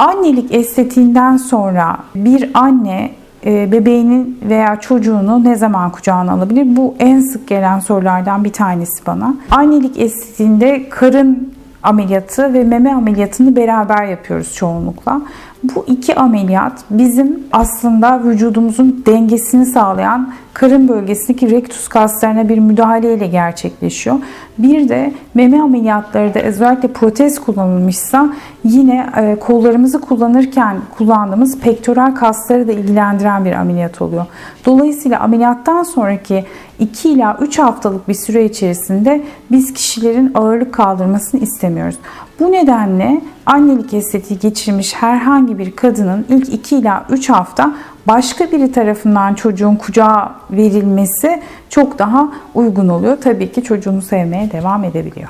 Annelik estetiğinden sonra bir anne e, bebeğinin veya çocuğunu ne zaman kucağına alabilir? Bu en sık gelen sorulardan bir tanesi bana. Annelik estetiğinde karın ameliyatı ve meme ameliyatını beraber yapıyoruz çoğunlukla. Bu iki ameliyat bizim aslında vücudumuzun dengesini sağlayan karın bölgesindeki rektus kaslarına bir müdahaleyle gerçekleşiyor. Bir de meme ameliyatları da özellikle protez kullanılmışsa yine e, kollarımızı kullanırken kullandığımız pektoral kasları da ilgilendiren bir ameliyat oluyor. Dolayısıyla ameliyattan sonraki 2 ila 3 haftalık bir süre içerisinde biz kişilerin ağırlık kaldırmasını istemiyoruz. Bu nedenle annelik estetiği geçirmiş herhangi bir kadının ilk 2 ila 3 hafta başka biri tarafından çocuğun kucağa verilmesi çok daha uygun oluyor. Tabii ki çocuğunu sevmeye devam edebiliyor.